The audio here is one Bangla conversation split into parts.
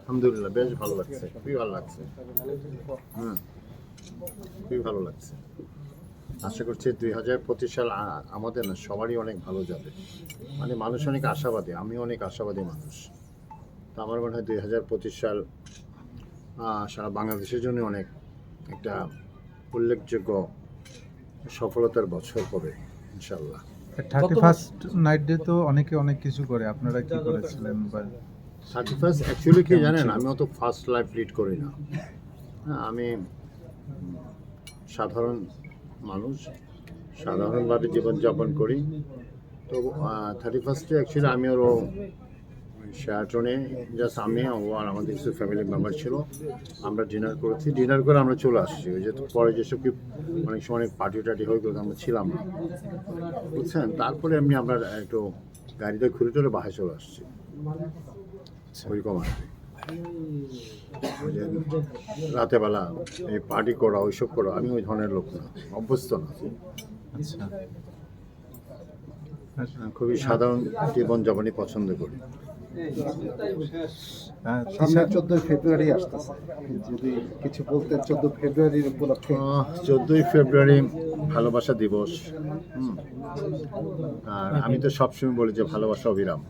আলহামদুলিল্লাহ, বেশ ভালো লাগছে। খুবই ভালো লাগছে। হুম, খুবই ভালো লাগছে। আশা করছি দুই হাজার পঁচিশ সাল আমাদের না, সবারই অনেক ভালো যাবে। মানে মানুষ অনেক আশাবাদী, আমি অনেক আশাবাদী মানুষ। তো আমার মনে হয় দুই হাজার পঁচিশ সাল সারা বাংলাদেশের জন্য অনেক একটা উল্লেখযোগ্য সফলতার বছর হবে ইনশাল্লাহ থার্টি ফার্স্ট নাইট ডে তো অনেকে অনেক কিছু করে, আপনারা কি করেছিলেন বা থার্টি ফার্স্ট অ্যাকচুয়ালি কি জানেন? আমি অত ফার্স্ট লাইফ লিড করি না। হ্যাঁ আমি সাধারণ মানুষ সাধারণভাবে জীবনযাপন করি। তো থার্টি ফার্স্টে অ্যাকচুয়ালি আমি ওরও শেয়ারটনে জাস্ট আমি ও আর আমাদের কিছু ফ্যামিলি মেম্বার ছিল আমরা ডিনার করেছি। ডিনার করে আমরা চলে আসছি। ওই যে পরে যেসব কি অনেক সময় অনেক পার্টি টার্টি হয়ে গেলো আমরা ছিলাম না। বুঝছেন? তারপরে এমনি আমরা একটু গাড়িতে ঘুরে টুরে বাসায় চলে আসছি। ওইরকম আর কি ওই যে রাতে বেলা এই পার্টি করা ওইসব করা আমি ওই ধরনের লোক না অভ্যস্ত না। আচ্ছা। খুবই সাধারণ জীবনযাপনই পছন্দ করি। আহ, সামনে চোদ্দই ফেব্রুয়ারি আসতেছে। যদি কিছু বলতে চোদ্দ ফেব্রুয়ারির উপলক্ষে। চোদ্দোই ফেব্রুয়ারি ভালোবাসা দিবস। হুম। আর আমি তো সবসময় বলি যে ভালোবাসা অবিরাম।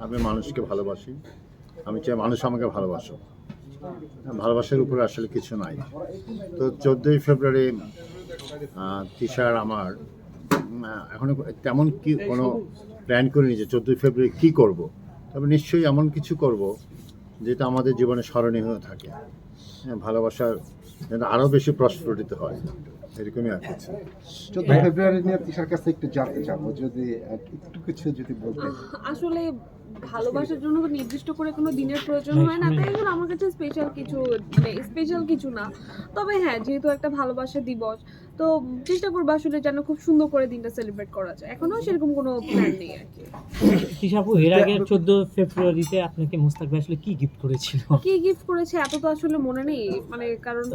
আমি মানুষকে ভালোবাসি। আমি চাই মানুষ আমাকে ভালোবাসো। ভালোবাসার উপরে আসলে কিছু নাই। তো চোদ্দোই ফেব্রুয়ারি তিশার আমার উম, আহ, এখনও তেমন কি কোনো প্ল্যান করিনি যে চোদ্দোই ফেব্রুয়ারি কী করব। তবে নিশ্চয়ই এমন কিছু করব যেটা আমাদের জীবনে স্মরণীয় থাকে। ভালোবাসার যেন আরও বেশি প্রস্ফুটিত হয়। এরকমই আর কিছু চোদ্দ ফেব্রুয়ারি নিয়ে তিশার কাছে একটু জানতে চাবো যদি একটু কিছু যদি বলতে। আসলে ভালোবাসার জন্য নির্দিষ্ট করে কোনো দিনের প্রয়োজন হয় না তাই জন্য আমার কাছে স্পেশাল কিছু মানে স্পেশাল কিছু না। তবে হ্যাঁ যেহেতু একটা ভালোবাসা দিবস তো চেষ্টা করব আসলে যেন খুব সুন্দর করে দিনটা সেলিব্রেট করা যায়। এখনও সেরকম কোনো প্ল্যান নেই আর কি। তিশাপু এর আগে চোদ্দ ফেব্রুয়ারিতে আপনাকে মোস্তাক ভাই আসলে কি গিফট করেছিল? কি গিফট করেছে এত তো আসলে মনে নেই মানে কারণ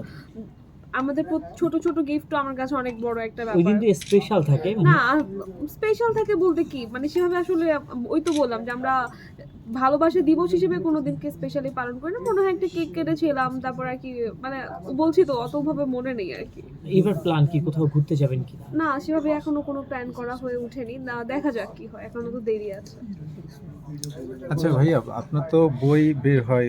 আমাদের ছোট ছোট গিফট তো আমার কাছে অনেক বড় একটা ওই ব্যাপার। দিন তো স্পেশাল থাকে না স্পেশাল থাকে বলতে কি? মানে সেভাবে আসলে ওই তো বললাম যে আমরা ভালোবাসা দিবস হিসেবে কোনো দিনকে স্পেশালি পালন করি না। মনে হয় একটা কেক কেটেছিলাম তারপর আর কি মানে বলছি তো অতভাবে মনে নেই আর কি। এবার প্ল্যান কি কোথাও ঘুরতে যাবেন কি? না সেভাবে এখনও কোনো প্ল্যান করা হয়ে ওঠেনি। না দেখা যাক কি হয় এখনও তো দেরি আছে। আচ্ছা ভাইয়া আপনার তো বই বের হয়